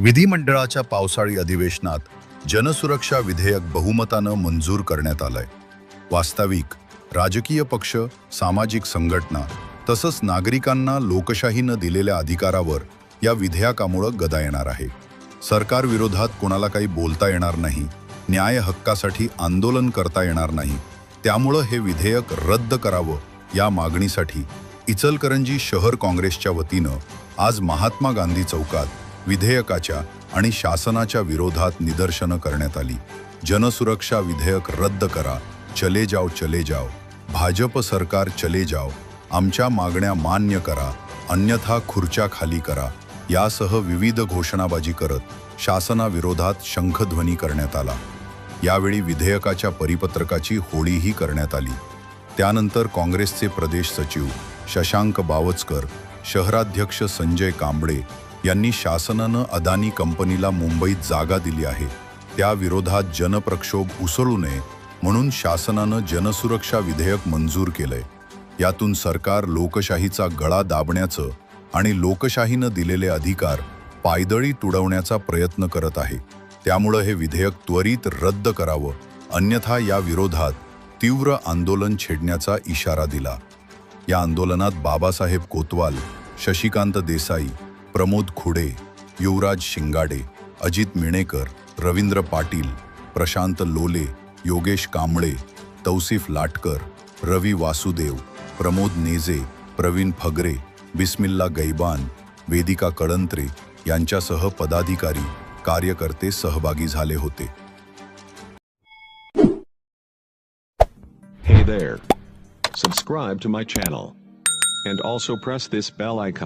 विधिमंडळाच्या पावसाळी अधिवेशनात जनसुरक्षा विधेयक बहुमतानं मंजूर करण्यात आलंय. वास्तविक राजकीय पक्ष सामाजिक संघटना तसंच नागरिकांना लोकशाहीनं दिलेल्या अधिकारावर या विधेयकामुळं गदा येणार आहे. सरकार विरोधात कोणाला काही बोलता येणार नाही न्याय हक्कासाठी आंदोलन करता येणार नाही त्यामुळं हे विधेयक रद्द करावं या मागणीसाठी इचलकरंजी शहर काँग्रेसच्या वतीनं आज महात्मा गांधी चौकात विधेयकाच्या आणि शासनाच्या विरोधात निदर्शनं करण्यात आली. जनसुरक्षा विधेयक रद्द करा चले जाओ चले जाओ. भाजप सरकार चले जाओ. आमच्या मागण्या मान्य करा. अन्यथा खुर्च्या खाली करा. यासह विविध घोषणाबाजी करत शासनाविरोधात शंखध्वनी करण्यात आला. यावेळी विधेयकाच्या परिपत्रकाची होळीही करण्यात आली. त्यानंतर काँग्रेसचे प्रदेश सचिव शशांक बावचकर शहराध्यक्ष संजय कांबळे यांनी शासनानं अदानी कंपनीला मुंबईत जागा दिली आहे. त्या विरोधात जनप्रक्षोभ उसळू नये म्हणून शासनानं जनसुरक्षा विधेयक मंजूर केलंय. यातून सरकार लोकशाहीचा गळा दाबण्याचं आणि लोकशाहीनं दिलेले अधिकार पायदळी तुडवण्याचा प्रयत्न करत आहे. त्यामुळं हे विधेयक त्वरित रद्द करावं अन्यथा या विरोधात तीव्र आंदोलन छेडण्याचा इशारा दिला. या आंदोलनात बाबासाहेब कोतवाल शशिकांत देसाई प्रमोद खुडे युवराज शिंगाडे अजित मिणेकर रवींद्र पाटील प्रशांत लोले योगेश कांबळे तौसिफ लाटकर रवी वासुदेव प्रमोद नेजे प्रवीण फगरे बिस्मिल्ला गैबान वेदिका कळंत्रे यांच्यासह पदाधिकारी कार्यकर्ते सहभागी झाले होते Hey there. Subscribe to my channel. And also press this bell icon.